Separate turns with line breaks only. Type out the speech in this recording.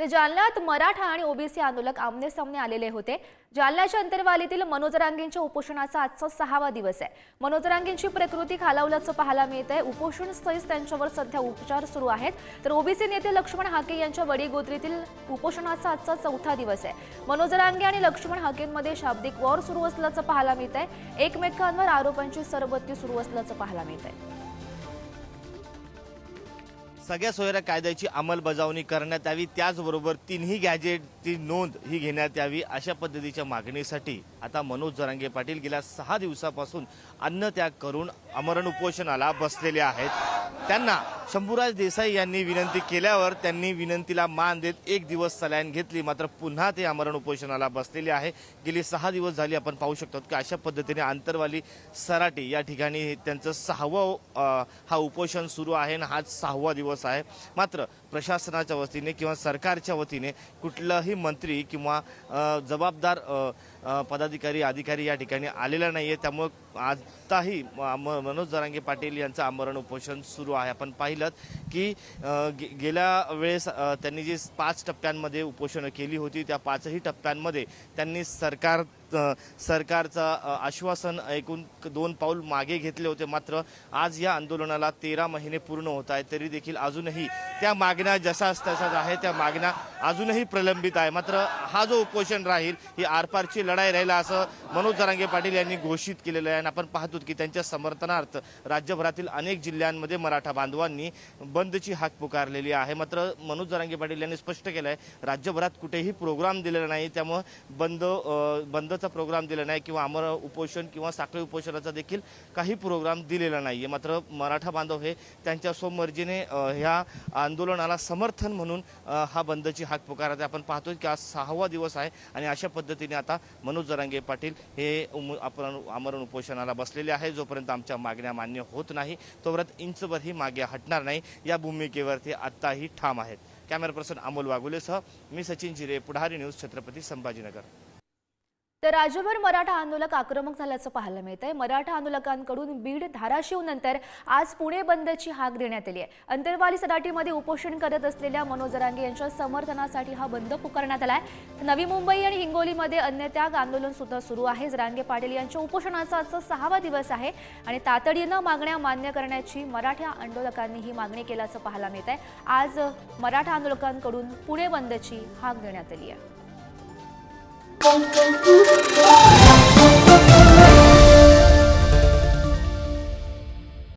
तर जालन्यात मराठा आणि ओबीसी आंदोलक आमने सामने आलेले होते. जालन्याच्या अंतर्वालीतील मनोजरांगींच्या उपोषणाचा आजचा सहावा दिवस आहे. मनोजरांगींची प्रकृती खालावल्याचं पाहायला मिळत आहे उपोषण स्थळीच त्यांच्यावर सध्या उपचार सुरू आहेत. तर ओबीसी नेते लक्ष्मण हाके यांच्या वडीगोत्रीतील उपोषणाचा आजचा चौथा दिवस आहे. मनोजरांगे आणि लक्ष्मण हाकेंमध्ये शाब्दिक वॉर सुरू असल्याचं पाहायला मिळत आहे एकमेकांवर आरोपांची सरबत्ती सुरू असल्याचं पाहायला मिळत आहे
सगळ्या सोयऱ्या कायद्याची अंमलबजावणी करण्यात यावी. त्याचबरोबर तिन्ही गॅजेटची नोंद ही घेण्यात यावी अशा पद्धतीच्या मागणीसाठी आता मनोज जरांगे पाटील गेल्या सहा दिवसापासून अन्न त्याग करून अमरण उपोषणाला बसलेले आहेत. त्यांना शंभूराज देसाई यांनी विनंती केल्यावर त्यांनी विनंतीला मान देत एक दिवस सलाईन घेतली. मात्र पुन्हा ते आमरण उपोषणाला बसलेले आहे. गेली सहा दिवस झाली आपण पाहू शकतो की अशा पद्धतीने आंतरवाली सराटी या ठिकाणी त्यांचं सहावं हा उपोषण सुरू आहे आणि हाच सहावा दिवस आहे. मात्र प्रशासनाच्या वतीने किंवा सरकारच्या वतीने कुठलाही मंत्री किंवा जबाबदार पदाधिकारी अधिकारी या ठिकाणी आलेला नाही आहे त्यामुळं आताही म- मनोज जरांगे पाटील यांचं आमरण उपोषण सुरू आहे. आपण पाहिलं की गे- गेल्या वेळेस त्यांनी जी पाच टप्प्यांमध्ये उपोषणं केली होती त्या पाचही टप्प्यांमध्ये त्यांनी सरकार सरकारचं आश्वासन ऐकून दोन पाऊल मागे घेतले होते मात्र आज या आंदोलनाला तेरा महिने पूर्ण होत आहेत. तरी देखील अजूनही त्या मागण्या जशाच तशाच आहे त्या मागण्या अजूनही प्रलंबित आहे. मात्र हा जो उपोषण राहील ही आरपारची लढाई राहील असं मनोज जरांगे पाटील यांनी घोषित केलेलं आहे. आणि आपण पाहतो की त्यांच्या समर्थनार्थ राज्यभरातील अनेक जिल्ह्यांमध्ये मराठा बांधवांनी बंदची हाक पुकारलेली आहे. मात्र मनोज जरांगे पाटील यांनी स्पष्ट केलं आहे राज्यभरात कुठेही प्रोग्राम दिलेला नाही. त्यामुळं बंद बंदच बंदचा प्रोग्राम दिला नाही किंवा अमर उपोषण किंवा साखळी उपोषणाचा देखील काही प्रोग्राम दिलेला नाही आहे मात्र मराठा बांधव हे त्यांच्या स्वमर्जीने ह्या आंदोलनाला समर्थन म्हणून हा बंदची हाक पुकारत आहे. आपण पाहतोय की आज सहावा दिवस आहे आणि अशा पद्धतीने आता मनोज जरांगे पाटील हे आपण आमरण उपोषणाला बसलेले आहे जोपर्यंत आमच्या मागण्या मान्य होत नाही तोपर्यंत इंचभरही मागे हटणार नाही. या भूमिकेवरती आत्ताही ठाम आहेत. कॅमेरा पर्सन अमोल वाघुलेसह मी सचिन जिरे पुढारी न्यूज छत्रपती संभाजीनगर.
तर राज्यभर मराठा आंदोलक आक्रमक झाल्याचं पाहायला मिळत आहे मराठा आंदोलकांकडून बीड धाराशिव नंतर आज पुणे बंदची हाक देण्यात आली आहे. अंतरवाली सदाटीमध्ये उपोषण करत असलेल्या मनोज रांगे यांच्या समर्थनासाठी हा बंद पुकारण्यात आला आहे नवी मुंबई आणि हिंगोलीमध्ये अन्नत्याग आंदोलन सुद्धा सुरू आहे. रांगे पाटील यांच्या उपोषणाचा आजचा सहावा दिवस आहे आणि तातडीनं मागण्या मान्य करण्याची मराठा आंदोलकांनी ही मागणी केल्याचं पाहायला मिळत आहे आज मराठा आंदोलकांकडून पुणे बंदची हाक देण्यात आली आहे. Bom, bom, bom, bom.